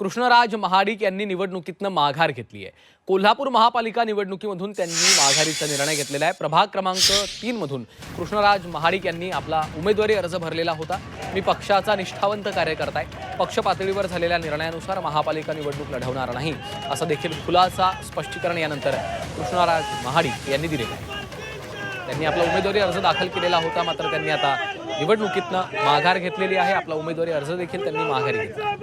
कृष्णराज महाडिक यांनी निवडणुकीतनं माघार घेतली आहे. कोल्हापूर महापालिका निवडणुकीमधून त्यांनी माघारीचा निर्णय घेतलेला आहे. प्रभाग क्रमांक तीनमधून कृष्णराज महाडिक यांनी आपला उमेदवारी अर्ज भरलेला होता. मी पक्षाचा निष्ठावंत कार्यकर्ता आहे. पक्ष पातळीवर झालेल्या निर्णयानुसार महापालिका निवडणूक लढवणार नाही असं देखील खुलासा स्पष्टीकरण यानंतर कृष्णराज महाडिक यांनी दिलेला आहे. त्यांनी आपला उमेदवारी अर्ज दाखल केलेला होता मात्र त्यांनी आता निवडणुकीतनं माघार घेतलेली आहे. आपला उमेदवारी अर्ज देखील त्यांनी माघारी घेतला.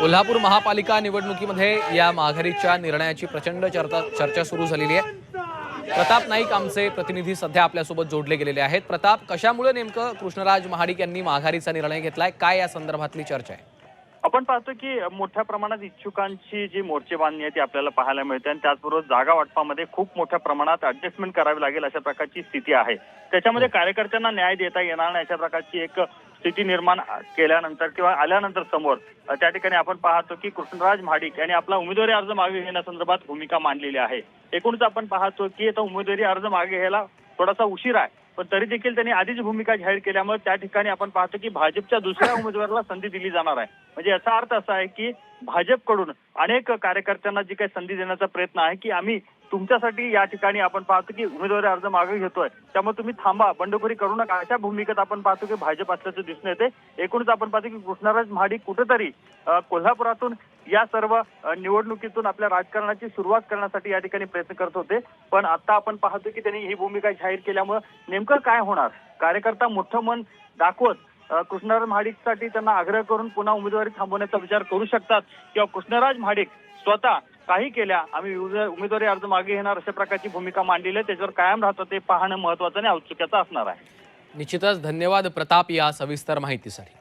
कोल्हापूर महापालिका निवडणुकीमध्ये या माघारीच्या निर्णयाची प्रचंड चर्चा चर्चा सुरू झालेली आहे. प्रताप नाईक आमचे प्रतिनिधी सध्या आपल्यासोबत जोडले गेलेले आहेत. प्रताप कशामुळे नेमकं कृष्णराज महाडिक यांनी माघारीचा निर्णय घेतलाय? काय या संदर्भातली चर्चा आहे? आपण पाहतो की मोठ्या प्रमाणात इच्छुकांची जी मोर्चे बांधणी आहे ती आपल्याला पाहायला मिळते आणि त्याचबरोबर जागा वाटपामध्ये खूप मोठ्या प्रमाणात ऍडजस्टमेंट करावी लागेल अशा प्रकारची स्थिती आहे. त्याच्यामध्ये कार्यकर्त्यांना न्याय देता येणार नाही अशा प्रकारची एक स्थिती निर्माण केल्यानंतर किंवा आल्यानंतर समोर त्या ठिकाणी आपण पाहतो की कृष्णराज महाडिक यांनी आपला उमेदवारी अर्ज मागे घेण्यासंदर्भात भूमिका मांडलेली आहे. एकूणच आपण पाहतो की आता उमेदवारी अर्ज मागे घ्यायला थोडासा उशीर आहे. पण तरी देखील त्यांनी आधीच भूमिका जाहीर केल्यामुळे त्या ठिकाणी आपण पाहतो की भाजपच्या दुसऱ्या उमेदवाराला संधी दिली जाणार आहे. म्हणजे याचा अर्थ असा आहे की भाजपकडून अनेक कार्यकर्त्यांना जी काही संधी देण्याचा प्रयत्न आहे की आम्ही तुमच्यासाठी या ठिकाणी आपण पाहतो की उमेदवारी अर्ज मागे घेतोय. त्यामुळे तुम्ही थांबा बंडखोरी करू नका. अशा भूमिकेत आपण पाहतो की भाजप असल्याचं दिसून येते. एकूणच आपण पाहतो की कृष्णराज महाडिक कुठेतरी कोल्हापुरातून या सर्व निवडणुकीतून आपल्या राजकारणाची सुरुवात करण्यासाठी या ठिकाणी प्रयत्न करत होते. पण आता आपण पाहतो की त्यांनी ही भूमिका जाहीर केल्यामुळे नेमकं काय होणार? कार्यकर्ता मोठं मन दाखवत कृष्णराज महाडिकसाठी त्यांना आग्रह करून पुन्हा उमेदवारी थांबवण्याचा विचार करू शकतात किंवा कृष्णराज महाडिक स्वतः काही केल्या आम्ही उमेदवारी अर्ज मागे घेणार अशा प्रकारची भूमिका मांडलेली आहे. त्याच्यावर कायम राहतं ते पाहणं महत्वाचं आणि औत्सुक्याचं असणार आहे. निश्चितच धन्यवाद प्रताप या सविस्तर माहितीसाठी.